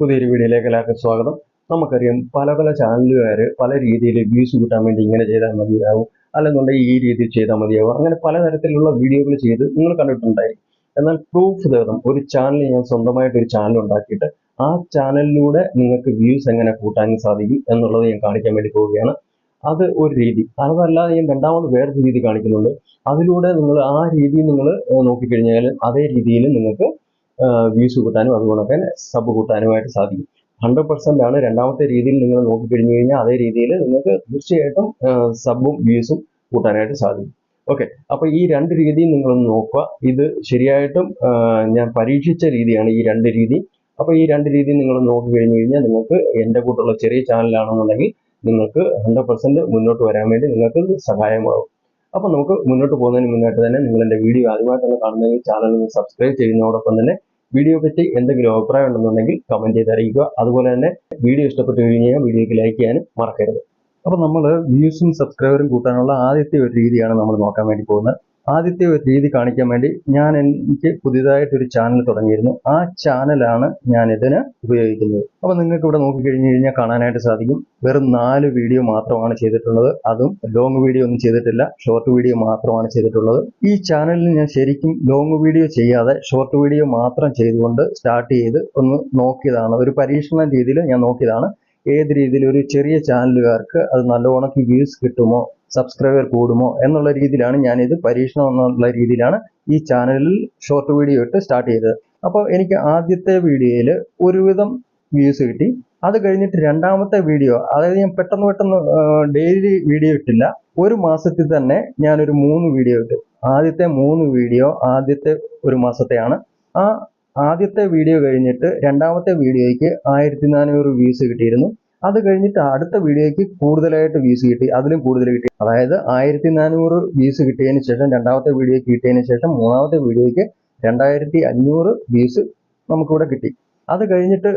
പുതിയൊരു വീഡിയോയിലേക്ക് എല്ലാവർക്കും സ്വാഗതം. നമുക്കറിയാം പല പല ചാനലുകാർ പല രീതിയിൽ വ്യൂസ് കൂട്ടാൻ വേണ്ടി ഇങ്ങനെ ചെയ്താൽ മതിയാവും. അല്ലെന്നുണ്ടെങ്കിൽ ഈ രീതിയിൽ ചെയ്താൽ മതിയാവും. അങ്ങനെ പലതരത്തിലുള്ള വീഡിയോകൾ ചെയ്ത് നിങ്ങൾ കണ്ടിട്ടുണ്ടായിരിക്കും. എന്നാൽ പ്രൂഫ് തേടും ഒരു ചാനൽ ഞാൻ സ്വന്തമായിട്ട് ഒരു ചാനൽ ഉണ്ടാക്കിയിട്ട് ആ ചാനലിലൂടെ നിങ്ങൾക്ക് വ്യൂസ് എങ്ങനെ കൂട്ടാൻ സാധിക്കും എന്നുള്ളത് ഞാൻ കാണിക്കാൻ വേണ്ടി പോവുകയാണ്. അത് ഒരു രീതി. അതല്ലാതെ ഞാൻ രണ്ടാമത് വേറൊരു രീതി കാണിക്കുന്നുണ്ട്. അതിലൂടെ നിങ്ങൾ ആ രീതി നിങ്ങൾ നോക്കിക്കഴിഞ്ഞാൽ അതേ രീതിയിൽ നിങ്ങൾക്ക് വ്യൂസ് കൂട്ടാനും അതുകൊണ്ടൊക്കെ സബ് കൂട്ടാനുമായിട്ട് സാധിക്കും. ഹൺഡ്രഡ് പെർസെന്റ് ആണ്. രണ്ടാമത്തെ രീതിയിൽ നിങ്ങൾ നോക്കിക്കഴിഞ്ഞു കഴിഞ്ഞാൽ അതേ രീതിയിൽ നിങ്ങൾക്ക് തീർച്ചയായിട്ടും സബും വ്യൂസും കൂട്ടാനായിട്ട് സാധിക്കും. ഓക്കെ അപ്പൊ ഈ രണ്ട് രീതിയും നിങ്ങളൊന്ന് നോക്കുക. ഇത് ശരിയായിട്ടും ഞാൻ പരീക്ഷിച്ച രീതിയാണ് ഈ രണ്ട് രീതി. അപ്പൊ ഈ രണ്ട് രീതി നിങ്ങൾ നോക്കി കഴിഞ്ഞു കഴിഞ്ഞാൽ നിങ്ങൾക്ക് എന്റെ കൂട്ടുള്ള ചെറിയ ചാനലാണെന്നുണ്ടെങ്കിൽ നിങ്ങൾക്ക് ഹൺഡ്രഡ് പെർസെന്റ് മുന്നോട്ട് വരാൻ വേണ്ടി നിങ്ങൾക്ക് സഹായമാകും. അപ്പൊ നമുക്ക് മുന്നോട്ട് പോകുന്നതിന് മുന്നായിട്ട് തന്നെ നിങ്ങൾ എന്റെ വീഡിയോ ആദ്യമായിട്ടാണ് കാണുന്നതെങ്കിൽ ചാനൽ സബ്സ്ക്രൈബ് ചെയ്യുന്നതോടൊപ്പം തന്നെ വീഡിയോ പറ്റി എന്തെങ്കിലും അഭിപ്രായം ഉണ്ടെന്നുണ്ടെങ്കിൽ കമന്റ് ചെയ്ത് അറിയിക്കുക. അതുപോലെ തന്നെ വീഡിയോ ഇഷ്ടപ്പെട്ടു കഴിഞ്ഞാൽ വീഡിയോക്ക് ലൈക്ക് ചെയ്യാനും മറക്കരുത്. അപ്പോൾ നമ്മൾ വ്യൂസും സബ്സ്ക്രൈബറും കൂട്ടാനുള്ള ആദ്യത്തെ ഒരു രീതിയാണ് നമ്മൾ നോക്കാൻ വേണ്ടി പോകുന്നത്. ആദ്യത്തെ ഒരു രീതി കാണിക്കാൻ വേണ്ടി ഞാൻ എനിക്ക് പുതിയതായിട്ടൊരു ചാനൽ തുടങ്ങിയിരുന്നു. ആ ചാനലാണ് ഞാൻ ഇതിന് ഉപയോഗിക്കുന്നത്. അപ്പോൾ നിങ്ങൾക്ക് ഇവിടെ നോക്കിക്കഴിഞ്ഞ് കഴിഞ്ഞാൽ കാണാനായിട്ട് സാധിക്കും. വെറും നാല് വീഡിയോ മാത്രമാണ് ചെയ്തിട്ടുള്ളത്. അതും ലോങ് വീഡിയോ ഒന്നും ചെയ്തിട്ടില്ല. ഷോർട്ട് വീഡിയോ മാത്രമാണ് ചെയ്തിട്ടുള്ളത്. ഈ ചാനലിൽ ഞാൻ ശരിക്കും ലോങ് വീഡിയോ ചെയ്യാതെ ഷോർട്ട് വീഡിയോ മാത്രം ചെയ്തുകൊണ്ട് സ്റ്റാർട്ട് ചെയ്ത് ഒന്ന് നോക്കിയതാണ്. ഒരു പരീക്ഷണ രീതിയിൽ ഞാൻ നോക്കിയതാണ്. ഏത് രീതിയിൽ ഒരു ചെറിയ ചാനലുകാർക്ക് അത് നല്ലവണ്ണം വ്യൂസ് കിട്ടുമോ സബ്സ്ക്രൈബർ കൂടുമോ എന്നുള്ള രീതിയിലാണ് ഞാനിത് പരീക്ഷണം എന്നുള്ള രീതിയിലാണ് ഈ ചാനലിൽ ഷോർട്ട് വീഡിയോ ഇട്ട് സ്റ്റാർട്ട് ചെയ്തത്. അപ്പോൾ എനിക്ക് ആദ്യത്തെ വീഡിയോയിൽ ഒരുവിധം വ്യൂസ് കിട്ടി. അത് കഴിഞ്ഞിട്ട് രണ്ടാമത്തെ വീഡിയോ അതായത് ഞാൻ പെട്ടെന്ന് പെട്ടെന്ന് ഡെയിലി വീഡിയോ ഇട്ടില്ല. ഒരു മാസത്തിൽ തന്നെ ഞാനൊരു മൂന്ന് വീഡിയോ ഇട്ടു. ആദ്യത്തെ മൂന്ന് വീഡിയോ ആദ്യത്തെ ഒരു മാസത്തെയാണ്. ആ ആദ്യത്തെ വീഡിയോ കഴിഞ്ഞിട്ട് രണ്ടാമത്തെ വീഡിയോയ്ക്ക് ആയിരത്തി നാനൂറ് വ്യൂസ് കിട്ടിയിരുന്നു. അത് കഴിഞ്ഞിട്ട് അടുത്ത വീഡിയോയ്ക്ക് കൂടുതലായിട്ട് വ്യൂസ് കിട്ടി അതിലും കൂടുതൽ കിട്ടി. അതായത് ആയിരത്തി നാനൂറ് വ്യൂസ് കിട്ടിയതിന് ശേഷം രണ്ടാമത്തെ വീഡിയോ കിട്ടിയതിന് ശേഷം മൂന്നാമത്തെ വീഡിയോയ്ക്ക് രണ്ടായിരത്തി അഞ്ഞൂറ് വ്യൂസ് നമുക്കിവിടെ കിട്ടി. അത് കഴിഞ്ഞിട്ട്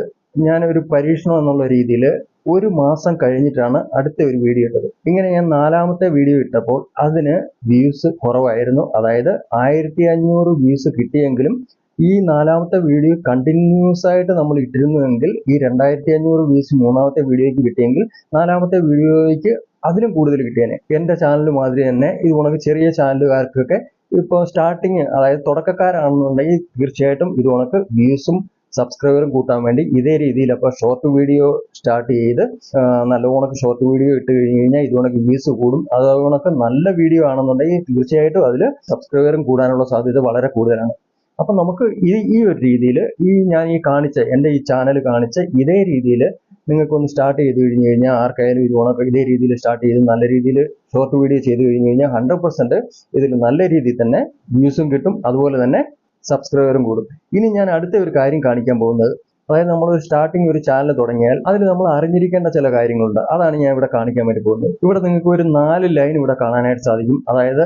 ഞാൻ ഒരു പരീക്ഷണം എന്നുള്ള രീതിയിൽ ഒരു മാസം കഴിഞ്ഞിട്ടാണ് അടുത്ത ഒരു വീഡിയോ ഇട്ടത്. ഇങ്ങനെ ഞാൻ നാലാമത്തെ വീഡിയോ ഇട്ടപ്പോൾ അതിന് വ്യൂസ് കുറവായിരുന്നു. അതായത് ആയിരത്തി അഞ്ഞൂറ് വ്യൂസ് കിട്ടിയെങ്കിലും ഈ നാലാമത്തെ വീഡിയോ കണ്ടിന്യൂസ് ആയിട്ട് നമ്മൾ ഇട്ടിരുന്നുവെങ്കിൽ ഈ രണ്ടായിരത്തി അഞ്ഞൂറ് വ്യൂസ് മൂന്നാമത്തെ വീഡിയോയ്ക്ക് കിട്ടിയെങ്കിൽ നാലാമത്തെ വീഡിയോയ്ക്ക് അതിലും കൂടുതൽ കിട്ടിയേനെ. എന്റെ ചാനൽ മാതിരി തന്നെ ഇത് ഉണക്ക് ചെറിയ ചാനലുകാർക്കൊക്കെ ഇപ്പോൾ സ്റ്റാർട്ടിങ് അതായത് തുടക്കക്കാരാണെന്നുണ്ടെങ്കിൽ തീർച്ചയായിട്ടും ഇത് ഉണക്ക് വ്യൂസും സബ്സ്ക്രൈബറും കൂട്ടാൻ വേണ്ടി ഇതേ രീതിയിൽ അപ്പോൾ ഷോർട്ട് വീഡിയോ സ്റ്റാർട്ട് ചെയ്ത് നല്ല ഉണക്ക് ഷോർട്ട് വീഡിയോ ഇട്ട് കഴിഞ്ഞ് കഴിഞ്ഞാൽ ഇത് ഉണക്ക് വ്യൂസ് കൂടും. അത് ഉണക്ക് നല്ല വീഡിയോ ആണെന്നുണ്ടെങ്കിൽ തീർച്ചയായിട്ടും അതിൽ സബ്സ്ക്രൈബറും കൂടാനുള്ള സാധ്യത വളരെ കൂടുതലാണ്. അപ്പം നമുക്ക് ഈ ഈ ഒരു രീതിയിൽ ഈ ഞാൻ ഈ കാണിച്ച എന്റെ ഈ ചാനൽ കാണിച്ച ഇതേ രീതിയിൽ നിങ്ങൾക്കൊന്ന് സ്റ്റാർട്ട് ചെയ്ത് കഴിഞ്ഞു കഴിഞ്ഞാൽ ആർക്കായാലും ഇത് ഉണക്ക് ഇതേ രീതിയിൽ സ്റ്റാർട്ട് ചെയ്ത് നല്ല രീതിയിൽ ഷോർട്ട് വീഡിയോ ചെയ്ത് കഴിഞ്ഞു കഴിഞ്ഞാൽ ഹൺഡ്രഡ് പെർസെന്റ് ഇതിൽ നല്ല രീതിയിൽ തന്നെ വ്യൂസും കിട്ടും. അതുപോലെ തന്നെ സബ്സ്ക്രൈബറും കൂടും. ഇനി ഞാൻ അടുത്ത ഒരു കാര്യം കാണിക്കാൻ പോകുന്നത്. അതായത് നമ്മൾ ഒരു സ്റ്റാർട്ടിങ് ഒരു ചാനൽ തുടങ്ങിയാൽ അതിൽ നമ്മൾ അറിഞ്ഞിരിക്കേണ്ട ചില കാര്യങ്ങളുണ്ട്. അതാണ് ഞാൻ ഇവിടെ കാണിക്കാൻ വേണ്ടി പോകുന്നത്. ഇവിടെ നിങ്ങൾക്ക് ഒരു നാല് ലൈൻ ഇവിടെ കാണാനായിട്ട് സാധിക്കും. അതായത്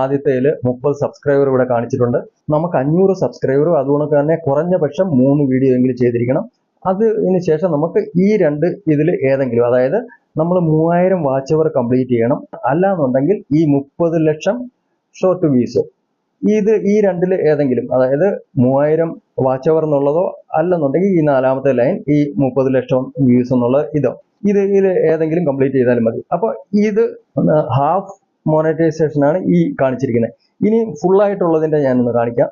ആദ്യത്തേൽ മുപ്പത് സബ്സ്ക്രൈബർ ഇവിടെ കാണിച്ചിട്ടുണ്ട്. നമുക്ക് അഞ്ഞൂറ് സബ്സ്ക്രൈബറും അതുകൊണ്ട് തന്നെ കുറഞ്ഞ പക്ഷം മൂന്ന് വീഡിയോ എങ്കിലും ചെയ്തിരിക്കണം. അതിന് ശേഷം നമുക്ക് ഈ രണ്ട് ഇതിൽ ഏതെങ്കിലും അതായത് നമ്മൾ മൂവായിരം വാച്ച് അവർ കംപ്ലീറ്റ് ചെയ്യണം. അല്ലാന്നുണ്ടെങ്കിൽ ഈ മുപ്പത് ലക്ഷം ഷോർട്ട് വ്യൂസ് ഇത് ഈ രണ്ടിൽ ഏതെങ്കിലും അതായത് മൂവായിരം വാച്ച് അവർ എന്നുള്ളതോ അല്ലെന്നുണ്ടെങ്കിൽ ഈ നാലാമത്തെ ലൈൻ ഈ മുപ്പത് ലക്ഷം വ്യൂസ് എന്നുള്ള ഇതോ. ഇത് ഇതിൽ ഏതെങ്കിലും കംപ്ലീറ്റ് ചെയ്താലും മതി. അപ്പോൾ ഇത് ഹാഫ് മോണിറ്റൈസേഷൻ ആണ് ഈ കാണിച്ചിരിക്കുന്നത്. ഇനി ഫുൾ ആയിട്ടുള്ളതിന്റെ ഞാനൊന്ന് കാണിക്കാം.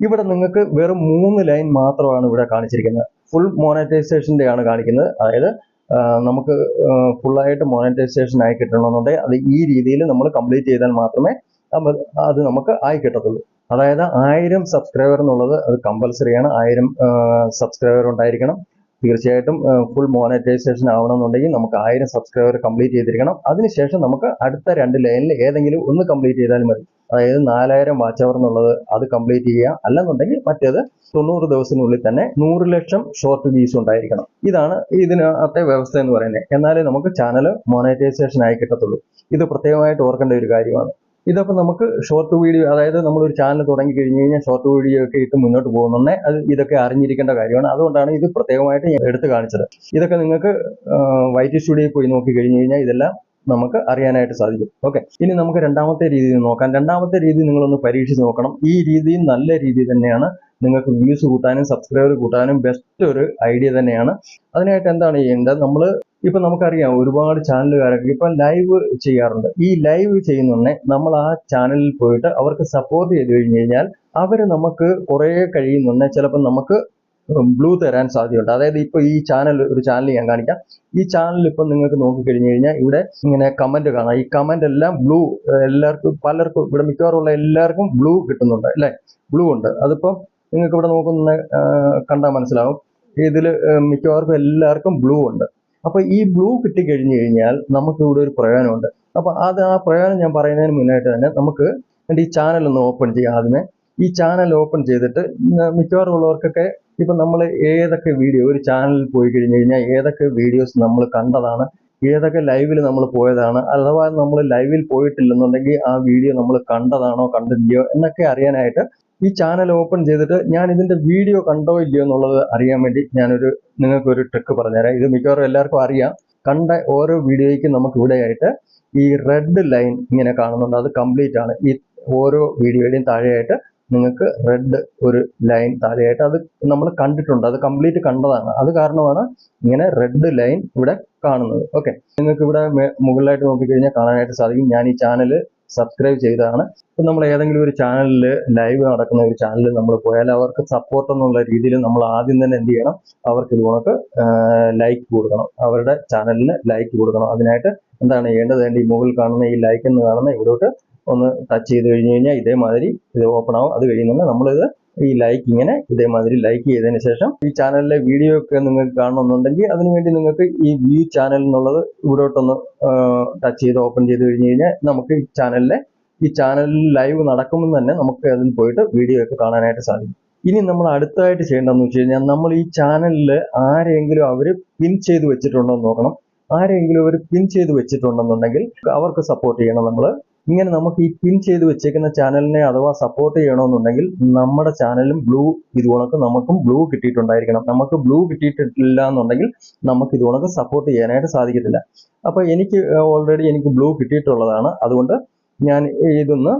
ഇവിടെ നിങ്ങൾക്ക് വെറും മൂന്ന് ലൈൻ മാത്രമാണ് ഇവിടെ കാണിച്ചിരിക്കുന്നത്. ഫുൾ മോണിറ്റൈസേഷന്റെ ആണ് കാണിക്കുന്നത്. അതായത് നമുക്ക് ഫുള്ളായിട്ട് മോണിറ്റൈസേഷൻ ആയി കിട്ടണമെന്നുണ്ടെങ്കിൽ അത് ഈ രീതിയിൽ നമ്മൾ കംപ്ലീറ്റ് ചെയ്താൽ മാത്രമേ അത് നമുക്ക് ആയി കിട്ടത്തുള്ളൂ അതായത് ആയിരം സബ്സ്ക്രൈബർ എന്നുള്ളത് അത് കമ്പൽസറി ആണ്. ആയിരം സബ്സ്ക്രൈബർ ഉണ്ടായിരിക്കണം. തീർച്ചയായിട്ടും ഫുൾ മോണിറ്റൈസേഷൻ ആവണമെന്നുണ്ടെങ്കിൽ നമുക്ക് ആയിരം സബ്സ്ക്രൈബർ കംപ്ലീറ്റ് ചെയ്തിരിക്കണം. അതിനുശേഷം നമുക്ക് അടുത്ത രണ്ട് ലൈനിൽ ഏതെങ്കിലും ഒന്ന് കംപ്ലീറ്റ് ചെയ്താൽ മതി. അതായത് നാലായിരം വാച്ച് അവർ എന്നുള്ളത് അത് കംപ്ലീറ്റ് ചെയ്യുക. അല്ലെന്നുണ്ടെങ്കിൽ മറ്റേത് തൊണ്ണൂറ് ദിവസത്തിനുള്ളിൽ തന്നെ നൂറ് ലക്ഷം ഷോർട്ട് വ്യൂസ് ഉണ്ടായിരിക്കണം. ഇതാണ് ഇതിനകത്തെ വ്യവസ്ഥ എന്ന് പറയുന്നത്. എന്നാലേ നമുക്ക് ചാനൽ മോണിറ്റൈസേഷൻ ആയി കിട്ടത്തുള്ളൂ. ഇത് പ്രത്യേകമായിട്ട് ഓർക്കേണ്ട ഒരു കാര്യമാണ്. ഇതപ്പോൾ നമുക്ക് ഷോർട്ട് വീഡിയോ അതായത് നമ്മളൊരു ചാനൽ തുടങ്ങി കഴിഞ്ഞ് കഴിഞ്ഞാൽ ഷോർട്ട് വീഡിയോ ഒക്കെ ഇട്ട് മുന്നോട്ട് പോകുന്നുണ്ടെ അത് ഇതൊക്കെ അറിഞ്ഞിരിക്കേണ്ട കാര്യമാണ്. അതുകൊണ്ടാണ് ഇത് പ്രത്യേകമായിട്ട് ഞാൻ എടുത്തു കാണിച്ചത്. ഇതൊക്കെ നിങ്ങൾക്ക് വൈറ്റ് സ്റ്റുഡിയോയിൽ പോയി നോക്കി കഴിഞ്ഞ് കഴിഞ്ഞാൽ ഇതെല്ലാം നമുക്ക് അറിയാനായിട്ട് സാധിക്കും. ഓക്കെ ഇനി നമുക്ക് രണ്ടാമത്തെ രീതി നോക്കാം. രണ്ടാമത്തെ രീതി നിങ്ങളൊന്ന് പരീക്ഷിച്ച് നോക്കണം. ഈ രീതി നല്ല രീതി തന്നെയാണ് നിങ്ങൾക്ക് വ്യൂസ് കൂട്ടാനും സബ്സ്ക്രൈബർ കൂട്ടാനും ബെസ്റ്റ് ഒരു ഐഡിയ തന്നെയാണ്. അതിനായിട്ട് എന്താണ് ചെയ്യേണ്ടത്? നമ്മൾ ഇപ്പൊ നമുക്കറിയാം ഒരുപാട് ചാനലുകാരൊക്കെ ഇപ്പൊ ലൈവ് ചെയ്യാറുണ്ട്. ഈ ലൈവ് ചെയ്യുന്നുണ്ടെ നമ്മൾ ആ ചാനലിൽ പോയിട്ട് അവർക്ക് സപ്പോർട്ട് ചെയ്ത് കഴിഞ്ഞ് കഴിഞ്ഞാൽ അവർ നമുക്ക് കുറേ കഴിയുന്നുണ്ടെ ചിലപ്പോൾ നമുക്ക് ബ്ലൂ തരാൻ സാധ്യതയുണ്ട്. അതായത് ഇപ്പൊ ഈ ചാനൽ ഒരു ചാനൽ ഞാൻ കാണിക്കാം. ഈ ചാനൽ ഇപ്പൊ നിങ്ങൾക്ക് നോക്കിക്കഴിഞ്ഞ് കഴിഞ്ഞാൽ ഇവിടെ ഇങ്ങനെ കമന്റ് കാണാം. ഈ കമന്റ് എല്ലാം ബ്ലൂ എല്ലാവർക്കും പലർക്കും ഇവിടെ മിക്കവാറുള്ള എല്ലാവർക്കും ബ്ലൂ കിട്ടുന്നുണ്ട് അല്ലെ? ബ്ലൂ ഉണ്ട്. അതിപ്പം നിങ്ങൾക്ക് ഇവിടെ നോക്കുന്ന കണ്ടാൽ മനസ്സിലാവും. ഇതിൽ മിക്കവാർക്കും എല്ലാവർക്കും ബ്ലൂ ഉണ്ട്. അപ്പൊ ഈ ബ്ലൂ കിട്ടിക്കഴിഞ്ഞു കഴിഞ്ഞാൽ നമുക്ക് ഇവിടെ ഒരു പ്രയോജനമുണ്ട്. അപ്പൊ അത് ആ പ്രയോജനം ഞാൻ പറയുന്നതിന് മുന്നായിട്ട് തന്നെ നമുക്ക് ഈ ചാനൽ ഒന്ന് ഓപ്പൺ ചെയ്യാം ആദ്യമേ. ഈ ചാനൽ ഓപ്പൺ ചെയ്തിട്ട് മിക്കവാറും ഉള്ളവർക്കൊക്കെ ഇപ്പൊ നമ്മൾ ഏതൊക്കെ വീഡിയോ ഒരു ചാനലിൽ പോയി കഴിഞ്ഞു കഴിഞ്ഞാൽ ഏതൊക്കെ വീഡിയോസ് നമ്മൾ കണ്ടതാണ് ഏതൊക്കെ ലൈവിൽ നമ്മൾ പോയതാണ് അഥവാ നമ്മൾ ലൈവിൽ പോയിട്ടില്ലെന്നുണ്ടെങ്കിൽ ആ വീഡിയോ നമ്മൾ കണ്ടതാണോ കണ്ടില്ലയോ എന്നൊക്കെ അറിയാനായിട്ട് ഈ ചാനൽ ഓപ്പൺ ചെയ്തിട്ട് ഞാൻ ഇതിന്റെ വീഡിയോ കണ്ടോ ഇല്ലയോ എന്നുള്ളത് അറിയാൻ വേണ്ടി ഞാനൊരു നിങ്ങൾക്ക് ഒരു ട്രിക്ക് പറഞ്ഞുതരാം. ഇത് മിക്കവാറും എല്ലാവർക്കും അറിയാം. കണ്ട ഓരോ വീഡിയോയ്ക്കും നമുക്ക് ഇവിടെയായിട്ട് ഈ റെഡ് ലൈൻ ഇങ്ങനെ കാണുന്നുണ്ട്. അത് കംപ്ലീറ്റ് ആണ്. ഈ ഓരോ വീഡിയോയുടെയും താഴെയായിട്ട് നിങ്ങൾക്ക് റെഡ് ഒരു ലൈൻ താഴെയായിട്ട് അത് നമ്മൾ കണ്ടിട്ടുണ്ട്. അത് കംപ്ലീറ്റ് കണ്ടതാണ്. അത് കാരണമാണ് ഇങ്ങനെ റെഡ് ലൈൻ ഇവിടെ കാണുന്നത്. ഓക്കെ നിങ്ങൾക്ക് ഇവിടെ മുകളിലായിട്ട് നോക്കിക്കഴിഞ്ഞാൽ കാണാനായിട്ട് സാധിക്കും. ഞാൻ ഈ ചാനൽ സബ്സ്ക്രൈബ് ചെയ്തതാണ്. ഇപ്പം നമ്മൾ ഏതെങ്കിലും ഒരു ചാനലിൽ ലൈവ് നടക്കുന്ന ഒരു ചാനലിൽ നമ്മൾ പോയാൽ അവർക്ക് സപ്പോർട്ട് എന്നുള്ള രീതിയിൽ നമ്മൾ ആദ്യം തന്നെ എന്ത് ചെയ്യണം? അവർക്ക് ഇത് കണക്ക് ലൈക്ക് കൊടുക്കണം. അവരുടെ ചാനലിന് ലൈക്ക് കൊടുക്കണം. അതിനായിട്ട് എന്താണ് ചെയ്യേണ്ടത്? വേണ്ടി ഈ മുകളിൽ കാണുന്ന ഈ ലൈക്ക് എന്ന് കാണുന്ന ഇവിടോട്ട് ഒന്ന് ടച്ച് ചെയ്ത് കഴിഞ്ഞു കഴിഞ്ഞാൽ ഇതേമാതിരി ഇത് ഓപ്പൺ ആവും. അത് കഴിയുന്നുണ്ട് നമ്മളിത് ഈ ലൈക്ക് ഇങ്ങനെ ഇതേമാതിരി ലൈക്ക് ചെയ്തതിന് ശേഷം ഈ ചാനലിലെ വീഡിയോ ഒക്കെ നിങ്ങൾക്ക് കാണണമെന്നുണ്ടെങ്കിൽ അതിനുവേണ്ടി നിങ്ങൾക്ക് ഈ വ്യൂ ചാനൽ എന്നുള്ളത് ഇവിടോട്ടൊന്ന് ടച്ച് ചെയ്ത് ഓപ്പൺ ചെയ്ത് കഴിഞ്ഞു കഴിഞ്ഞാൽ നമുക്ക് ഈ ചാനലിലെ ഈ ചാനലിൽ ലൈവ് നടക്കുമ്പോൾ തന്നെ നമുക്ക് അതിൽ പോയിട്ട് വീഡിയോ ഒക്കെ കാണാനായിട്ട് സാധിക്കും. ഇനി നമ്മൾ അടുത്തതായിട്ട് ചെയ്യേണ്ടതെന്ന് വെച്ച് കഴിഞ്ഞാൽ നമ്മൾ ഈ ചാനലിൽ ആരെങ്കിലും അവർ പിൻ ചെയ്ത് വെച്ചിട്ടുണ്ടോ എന്ന് നോക്കണം. ആരെങ്കിലും അവർ പിൻ ചെയ്ത് വെച്ചിട്ടുണ്ടെന്നുണ്ടെങ്കിൽ അവർക്ക് സപ്പോർട്ട് ചെയ്യണം നമ്മൾ ഇങ്ങനെ നമുക്ക് ഈ പിൻ ചെയ്ത് വെച്ചേക്കുന്ന ചാനലിനെ അഥവാ സപ്പോർട്ട് ചെയ്യണമെന്നുണ്ടെങ്കിൽ നമ്മുടെ ചാനലും ബ്ലൂ ഇത് കണക്ക് നമുക്കും ബ്ലൂ കിട്ടിയിട്ടുണ്ടായിരിക്കണം. നമുക്ക് ബ്ലൂ കിട്ടിയിട്ടില്ല എന്നുണ്ടെങ്കിൽ നമുക്ക് ഇത് കണക്ക് സപ്പോർട്ട് ചെയ്യാനായിട്ട് സാധിക്കത്തില്ല. അപ്പൊ എനിക്ക് ഓൾറെഡി എനിക്ക് ബ്ലൂ കിട്ടിയിട്ടുള്ളതാണ്. അതുകൊണ്ട് ഞാൻ ഇതൊന്ന്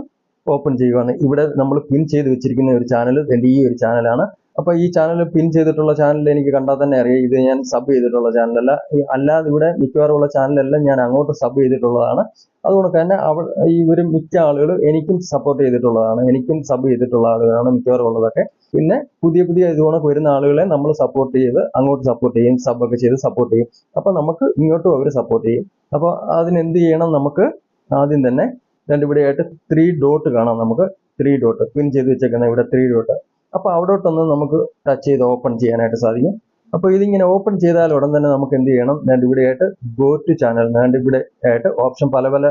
ഓപ്പൺ ചെയ്യുവാണ്. ഇവിടെ നമ്മൾ പിൻ ചെയ്ത് വെച്ചിരിക്കുന്ന ഒരു ചാനൽ എന്റെ ഈ ഒരു ചാനലാണ്. അപ്പൊ ഈ ചാനൽ പിൻ ചെയ്തിട്ടുള്ള ചാനൽ എനിക്ക് കണ്ടാൽ തന്നെ അറിയാം. ഇത് ഞാൻ സബ് ചെയ്തിട്ടുള്ള ചാനലല്ല അല്ലാതെ ഇവിടെ മിക്കവാറും ഉള്ള ചാനലെല്ലാം ഞാൻ അങ്ങോട്ട് സബ് ചെയ്തിട്ടുള്ളതാണ്. അതുകൊണ്ട് തന്നെ അവ ഇവർ മിക്ക ആളുകൾ എനിക്കും സപ്പോർട്ട് ചെയ്തിട്ടുള്ളതാണ്. എനിക്കും സബ് ചെയ്തിട്ടുള്ള ആളുകളാണ് മിക്കവാറും ഉള്ളതൊക്കെ. പിന്നെ പുതിയ പുതിയ ഇതുകൊണ്ട് വരുന്ന ആളുകളെ നമ്മൾ സപ്പോർട്ട് ചെയ്ത് അങ്ങോട്ട് സപ്പോർട്ട് ചെയ്യും. സബ് ഒക്കെ ചെയ്ത് സപ്പോർട്ട് ചെയ്യും. അപ്പൊ നമുക്ക് ഇങ്ങോട്ടും അവർ സപ്പോർട്ട് ചെയ്യും. അപ്പൊ അതിനെന്ത് ചെയ്യണം നമുക്ക് ആദ്യം തന്നെ രണ്ടുപടിയായിട്ട് ത്രീ ഡോട്ട് കാണാം നമുക്ക്. ത്രീ ഡോട്ട് പിൻ ചെയ്ത് വെച്ചേക്കുന്ന ഇവിടെ ത്രീ ഡോട്ട് അപ്പൊ അവിടോട്ടൊന്ന് നമുക്ക് ടച്ച് ചെയ്ത് ഓപ്പൺ ചെയ്യാനായിട്ട് സാധിക്കും. അപ്പോൾ ഇതിങ്ങനെ ഓപ്പൺ ചെയ്താൽ ഉടൻ തന്നെ നമുക്ക് എന്ത് ചെയ്യണം? ഞാൻ ഇവിടെയായിട്ട് ഗോ ടു ചാനൽ ഞാൻ ഇവിടെ ആയിട്ട് ഓപ്ഷൻ പല പല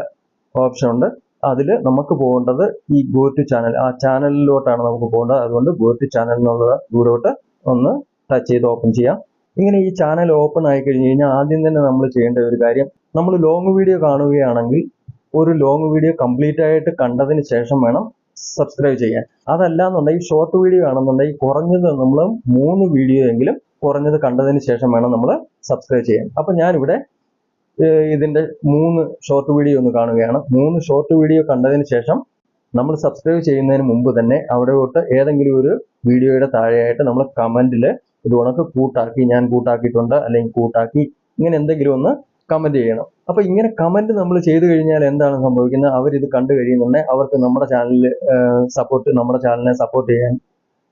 ഓപ്ഷൻ ഉണ്ട്. അതിൽ നമുക്ക് പോകേണ്ടത് ഈ ഗോ ടു ചാനൽ ആ ചാനലിലോട്ടാണ് നമുക്ക് പോകേണ്ടത്. അതുകൊണ്ട് ഗോ ടു ചാനൽ എന്നുള്ളത് ഇവിടോട്ട് ഒന്ന് ടച്ച് ചെയ്ത് ഓപ്പൺ ചെയ്യാം. ഇങ്ങനെ ഈ ചാനൽ ഓപ്പൺ ആയി കഴിഞ്ഞ് കഴിഞ്ഞാൽ ആദ്യം തന്നെ നമ്മൾ ചെയ്യേണ്ട ഒരു കാര്യം നമ്മൾ ലോങ് വീഡിയോ കാണുകയാണെങ്കിൽ ഒരു ലോങ് വീഡിയോ കംപ്ലീറ്റ് ആയിട്ട് കണ്ടതിന് ശേഷം വേണം സബ്സ്ക്രൈബ് ചെയ്യാൻ. അതല്ല എന്നുണ്ടെങ്കിൽ ഷോർട്ട് വീഡിയോ ആണെന്നുണ്ടെങ്കിൽ കുറഞ്ഞത് നമ്മൾ മൂന്ന് വീഡിയോ എങ്കിലും കുറഞ്ഞത് കണ്ടതിന് ശേഷം വേണം നമ്മൾ സബ്സ്ക്രൈബ് ചെയ്യാൻ. അപ്പൊ ഞാനിവിടെ ഇതിന്റെ മൂന്ന് ഷോർട്ട് വീഡിയോ ഒന്ന് കാണുകയാണ്. മൂന്ന് ഷോർട്ട് വീഡിയോ കണ്ടതിന് ശേഷം നമ്മൾ സബ്സ്ക്രൈബ് ചെയ്യുന്നതിന് മുമ്പ് തന്നെ അവിടെ തൊട്ട് ഏതെങ്കിലും ഒരു വീഡിയോയുടെ താഴെയായിട്ട് നമ്മൾ കമന്റിൽ ഇത് ഉണക്ക് കൂട്ടാക്കി ഞാൻ കൂട്ടാക്കിയിട്ടുണ്ട് അല്ലെങ്കിൽ കൂട്ടാക്കി ഇങ്ങനെ എന്തെങ്കിലും ഒന്ന് കമന്റ് ചെയ്യണം. അപ്പൊ ഇങ്ങനെ കമന്റ് നമ്മൾ ചെയ്തു കഴിഞ്ഞാൽ എന്താണ് സംഭവിക്കുന്നത്? അവർ ഇത് കണ്ടു കഴിയുന്നുണ്ടെങ്കിൽ അവർക്ക് നമ്മുടെ ചാനലിൽ സപ്പോർട്ട് നമ്മുടെ ചാനലിനെ സപ്പോർട്ട് ചെയ്യാൻ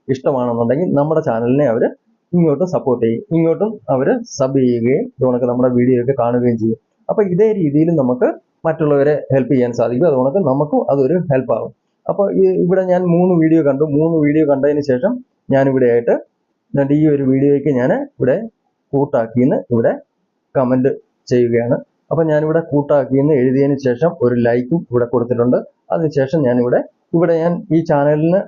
ഇഷ്ടമാണെന്നുണ്ടെങ്കിൽ നമ്മുടെ ചാനലിനെ അവർ ഇങ്ങോട്ടും സപ്പോർട്ട് ചെയ്യും. ഇങ്ങോട്ടും അവർ സബ് ചെയ്യുകയും ഇതുകൊണ്ടൊക്കെ നമ്മുടെ വീഡിയോ ഒക്കെ കാണുകയും ചെയ്യും. അപ്പൊ ഇതേ രീതിയിൽ നമുക്ക് മറ്റുള്ളവരെ ഹെൽപ്പ് ചെയ്യാൻ സാധിക്കും. അതുകൊണ്ട് നമുക്കും അതൊരു ഹെൽപ്പ് ആകും അപ്പോൾ ഇവിടെ ഞാൻ മൂന്ന് വീഡിയോ കണ്ടു. മൂന്ന് വീഡിയോ കണ്ടതിന് ശേഷം ഞാൻ ഇവിടെ ആയിട്ട് ഈ ഒരു വീഡിയോയ്ക്ക് ഞാൻ ഇവിടെ കൂട്ടാക്കിയെന്ന് ഇവിടെ കമന്റ് ചെയ്യുകയാണ്. അപ്പൊ ഞാനിവിടെ കൂട്ടാക്കിന്ന് എഴുതിയതിന് ശേഷം ഒരു ലൈക്കും ഇവിടെ കൊടുത്തിട്ടുണ്ട്. അതിനുശേഷം ഞാനിവിടെ ഇവിടെ ഞാൻ ഈ ചാനലിന്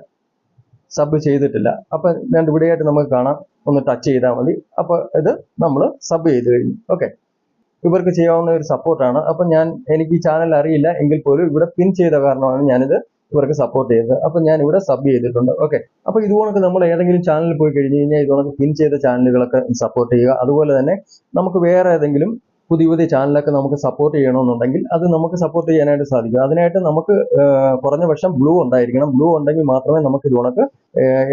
സബ് ചെയ്തിട്ടില്ല. അപ്പൊ ഞാൻ ഇവിടെയായിട്ട് നമുക്ക് കാണാം. ഒന്ന് ടച്ച് ചെയ്താൽ മതി. അപ്പോൾ ഇത് നമ്മൾ സബ് ചെയ്ത് കഴിഞ്ഞു. ഓക്കെ ഇവർക്ക് ചെയ്യാവുന്ന ഒരു സപ്പോർട്ടാണ് അപ്പൊ ഞാൻ എനിക്ക് ഈ ചാനൽ അറിയില്ല. എങ്കിൽ പോലും ഇവിടെ പിൻ ചെയ്ത കാരണമാണ് ഞാനിത് ഇവർക്ക് സപ്പോർട്ട് ചെയ്തത്. അപ്പൊ ഞാൻ ഇവിടെ സബ് ചെയ്തിട്ടുണ്ട്. ഓക്കെ അപ്പൊ ഇതുകൊണ്ടൊക്കെ നമ്മൾ ഏതെങ്കിലും ചാനലിൽ പോയി കഴിഞ്ഞു കഴിഞ്ഞാൽ ഇതുകൊണ്ടൊക്കെ പിൻ ചെയ്ത ചാനലുകളൊക്കെ സപ്പോർട്ട് ചെയ്യുക. അതുപോലെ തന്നെ നമുക്ക് വേറെ ഏതെങ്കിലും പുതിയ പുതിയ ചാനലൊക്കെ നമുക്ക് സപ്പോർട്ട് ചെയ്യണമെന്നുണ്ടെങ്കിൽ അത് നമുക്ക് സപ്പോർട്ട് ചെയ്യാനായിട്ട് സാധിക്കും. അതിനായിട്ട് നമുക്ക് കുറഞ്ഞ പക്ഷം ബ്ലൂ ഉണ്ടായിരിക്കണം. ബ്ലൂ ഉണ്ടെങ്കിൽ മാത്രമേ നമുക്ക് ഇതുണക്ക്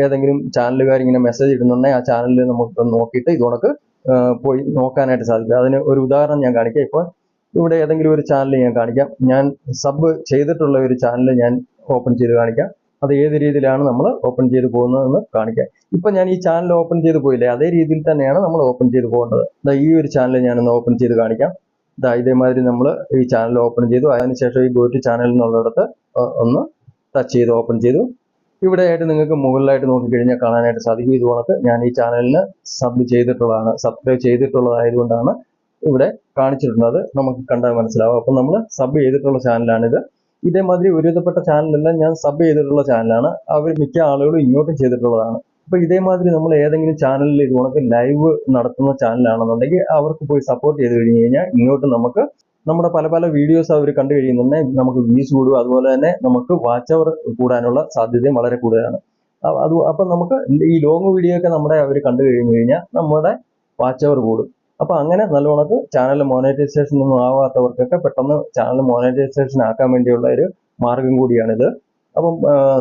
ഏതെങ്കിലും ചാനലുകാർ ഇങ്ങനെ മെസ്സേജ് ഇടുന്നുണ്ടെങ്കിൽ ആ ചാനലിൽ നമുക്ക് നോക്കിയിട്ട് ഇതുണക്ക് പോയി നോക്കാനായിട്ട് സാധിക്കും. അതിന് ഒരു ഉദാഹരണം ഞാൻ കാണിക്കാം. ഇപ്പോൾ ഇവിടെ ഏതെങ്കിലും ഒരു ചാനൽ ഞാൻ കാണിക്കാം. ഞാൻ സബ് ചെയ്തിട്ടുള്ള ഒരു ചാനൽ ഞാൻ ഓപ്പൺ ചെയ്ത് കാണിക്കാം. അത് ഏത് രീതിയിലാണ് നമ്മൾ ഓപ്പൺ ചെയ്ത് പോകുന്നതെന്ന് കാണിക്കാം. ഇപ്പൊ ഞാൻ ഈ ചാനൽ ഓപ്പൺ ചെയ്ത് പോയില്ലേ അതേ രീതിയിൽ തന്നെയാണ് നമ്മൾ ഓപ്പൺ ചെയ്ത് പോകേണ്ടത്. ദാ ഈ ഒരു ചാനൽ ഞാനൊന്ന് ഓപ്പൺ ചെയ്ത് കാണിക്കാം. ദാ ഇതേമാതിരി നമ്മൾ ഈ ചാനൽ ഓപ്പൺ ചെയ്തു. അതിനുശേഷം ഈ ഗോറ്റ് ചാനൽ എന്നുള്ളിടത്ത് ഒന്ന് ടച്ച് ചെയ്ത് ഓപ്പൺ ചെയ്തു. ഇവിടെ ആയിട്ട് നിങ്ങൾക്ക് മുകളിലായിട്ട് നോക്കിക്കഴിഞ്ഞാൽ കാണാനായിട്ട് സാധിക്കും. ഇതുപോലത്ത് ഞാൻ ഈ ചാനലിന് സബ് ചെയ്തിട്ടുള്ളതാണ്. സബ്സ്ക്രൈബ് ചെയ്തിട്ടുള്ളതായതുകൊണ്ടാണ് ഇവിടെ കാണിച്ചിട്ടുള്ളത്. നമുക്ക് കണ്ടാൽ മനസ്സിലാവും. അപ്പം നമ്മൾ സബ് ചെയ്തിട്ടുള്ള ചാനലാണിത് ഇതേമാതിരി ഒരുവിധപ്പെട്ട ചാനലെല്ലാം ഞാൻ സബ് ചെയ്തിട്ടുള്ള ചാനലാണ് അവർ മിക്ക ആളുകളും ഇങ്ങോട്ടും ചെയ്തിട്ടുള്ളതാണ്. അപ്പൊ ഇതേമാതിരി നമ്മൾ ഏതെങ്കിലും ചാനലിൽ ഇത് കണക്ക് ലൈവ് നടത്തുന്ന ചാനലാണെന്നുണ്ടെങ്കിൽ അവർക്ക് പോയി സപ്പോർട്ട് ചെയ്ത് കഴിഞ്ഞ് കഴിഞ്ഞാൽ ഇങ്ങോട്ട് നമുക്ക് നമ്മുടെ പല പല വീഡിയോസ് അവർ കണ്ടു കഴിയുന്നുണ്ടെങ്കിൽ നമുക്ക് വ്യൂസ് കൂടും. അതുപോലെ തന്നെ നമുക്ക് വാച്ച് അവർ കൂടാനുള്ള സാധ്യതയും വളരെ കൂടുതലാണ്. അത് അപ്പം നമുക്ക് ഈ ലോങ് വീഡിയോ ഒക്കെ നമ്മുടെ അവർ കണ്ടു കഴിഞ്ഞു കഴിഞ്ഞാൽ നമ്മുടെ വാച്ച് അവർ കൂടും. അപ്പൊ അങ്ങനെ നല്ലോണക്ക് ചാനൽ മോണിറ്റൈസേഷൻ ഒന്നും ആവാത്തവർക്കൊക്കെ പെട്ടെന്ന് ചാനൽ മോണിറ്റൈസേഷൻ ആക്കാൻ വേണ്ടിയുള്ള ഒരു മാർഗം കൂടിയാണിത്. അപ്പം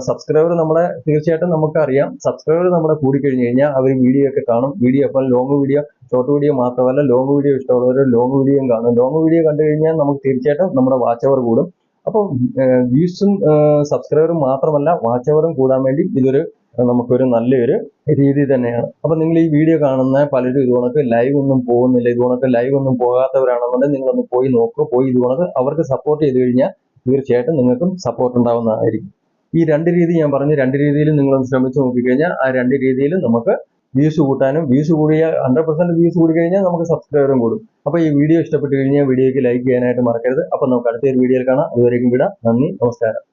സബ്സ്ക്രൈബർ നമ്മളെ തീർച്ചയായിട്ടും നമുക്കറിയാം. സബ്സ്ക്രൈബർ നമ്മുടെ കൂടിക്കഴിഞ്ഞ് കഴിഞ്ഞാൽ അവർ വീഡിയോ ഒക്കെ കാണും. വീഡിയോ അപ്പോൾ ലോങ് വീഡിയോ ഷോർട്ട് വീഡിയോ മാത്രമല്ല ലോങ് വീഡിയോ ഇഷ്ടമുള്ളവർ ലോങ് വീഡിയോയും കാണും. ലോങ് വീഡിയോ കണ്ടു കഴിഞ്ഞാൽ നമുക്ക് തീർച്ചയായിട്ടും നമ്മുടെ വാച്ച് അവർ കൂടും. അപ്പം വ്യൂസും സബ്സ്ക്രൈബറും മാത്രമല്ല വാച്ച് അവറും കൂടാൻ വേണ്ടി ഇതൊരു നമുക്കൊരു നല്ലൊരു രീതി തന്നെയാണ്. അപ്പം നിങ്ങൾ ഈ വീഡിയോ കാണുന്ന പലരും ഇത് കണക്ക് ലൈവ് ഒന്നും പോകുന്നില്ല ഇത് കണക്ക് ലൈവ് ഒന്നും പോകാത്തവരാണെന്നുണ്ടെങ്കിൽ നിങ്ങളൊന്ന് പോയി നോക്കുക പോയി ഇത് കണക്ക് അവർക്ക് സപ്പോർട്ട് ചെയ്ത് കഴിഞ്ഞാൽ തീർച്ചയായിട്ടും നിങ്ങൾക്കും സപ്പോർട്ട് ഉണ്ടാവുന്നതായിരിക്കും. ഈ രണ്ട് രീതി ഞാൻ പറഞ്ഞു രണ്ട് രീതിയിലും നിങ്ങളൊന്ന് ശ്രമിച്ചു നോക്കിക്കഴിഞ്ഞാൽ ആ രണ്ട് രീതിയിലും നമുക്ക് വ്യൂസ് കൂട്ടാനും വ്യൂസ് കൂടിയ ഹൺഡ്രഡ് പെർസെന്റ് വ്യൂസ് കൂടി കഴിഞ്ഞാൽ നമുക്ക് സബ്സ്ക്രൈബറും കൂടും. അപ്പോൾ ഈ വീഡിയോ ഇഷ്ടപ്പെട്ട് കഴിഞ്ഞാൽ വീഡിയോയ്ക്ക് ലൈക്ക് ചെയ്യാനായിട്ട് മറക്കരുത്. അപ്പോൾ നമുക്ക് അടുത്തൊരു വീഡിയോയിൽ കാണാം. അതുവരേക്കും വിടാം. നന്ദി. നമസ്കാരം.